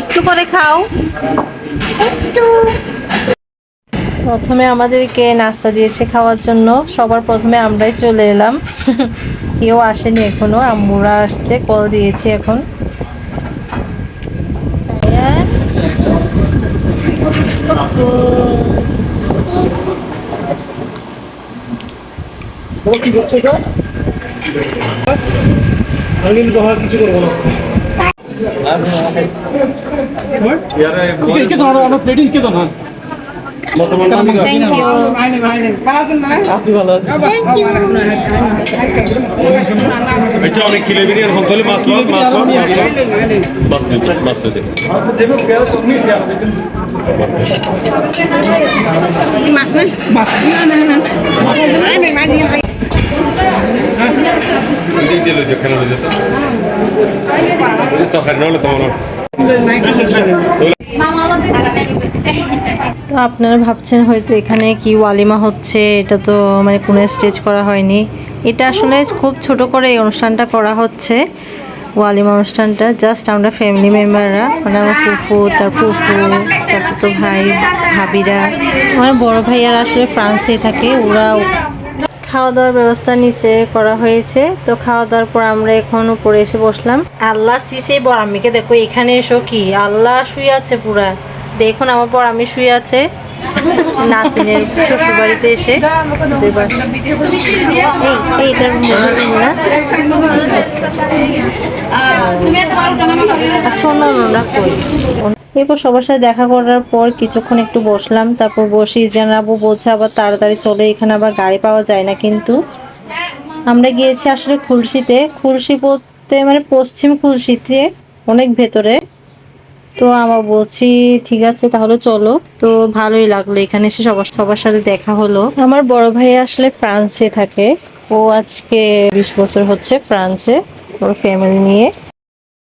একটু করে খাও। একটু। প্রথমে আমাদেরকে নাস্তা দিয়েছে খাওয়ার জন্য। সবার প্রথমে আমরাই চলে এলাম। কেউ আসেনি এখনও আম্মুরা আসছে কল দিয়েছি এখন। কিছু করব না। কে তো আমার প্লেটিং কে তো না থ্যাংক ইউ আছি ভালো আছি আচ্ছা অনেক কিলো বিরিয়ানি মাছ লোক মাছ লোক মাছ লোক মাছ লোক দেখো এই দিল যে কেন যেত? তো হলে তোমার তো আপনারা ভাবছেন হয়তো এখানে কি ওয়ালিমা হচ্ছে এটা তো মানে কোনো স্টেজ করা হয়নি। এটা আসলে খুব ছোট করে এই অনুষ্ঠানটা করা হচ্ছে ওয়ালিমা অনুষ্ঠানটা। জাস্ট আমরা ফ্যামিলি মেম্বাররা মানে আমার ফুফু তার ফুফু চাচাতো ভাই ভাবিরা আমার বড় ভাইয়ারা আসলে ফ্রান্সেই থাকে। ওরা খাওয়া দাওয়ার ব্যবস্থা নিচে করা হয়েছে। তো খাওয়া দাওয়ার পর আমরা এখন উপরে এসে বসলাম। আল্লাহ সিসে বড় আম্মিকে দেখো, এখানে এসো কি? আল্লাহ শুয়ে আছে পুরা। দেখুন, আমার পর আমি শুয়ে আছে। নাতিনের শ্বশুর বাড়িতে এসে এইটার না? আচ্ছা অন্য কই? এরপর সবার সাথে দেখা করার পর কিছুক্ষণ একটু বসলাম, তারপর বসে ইজান আবু বলছে আবার তাড়াতাড়ি চলে, এখানে আবার গাড়ি পাওয়া যায় না কিন্তু। আমরা গিয়েছি আসলে খুলশিতে, খুলশি বলতে মানে পশ্চিম খুলশিতে, অনেক ভেতরে। তো আমার বলছি, ঠিক আছে, তাহলে চলো। তো ভালোই লাগল, এখানে এসে সবার সবার সাথে দেখা হলো। আমার বড় ভাই আসলে ফ্রান্সে থাকে, ও আজকে বিশ বছর হচ্ছে ফ্রান্সে, ওর ফ্যামিলি নিয়ে।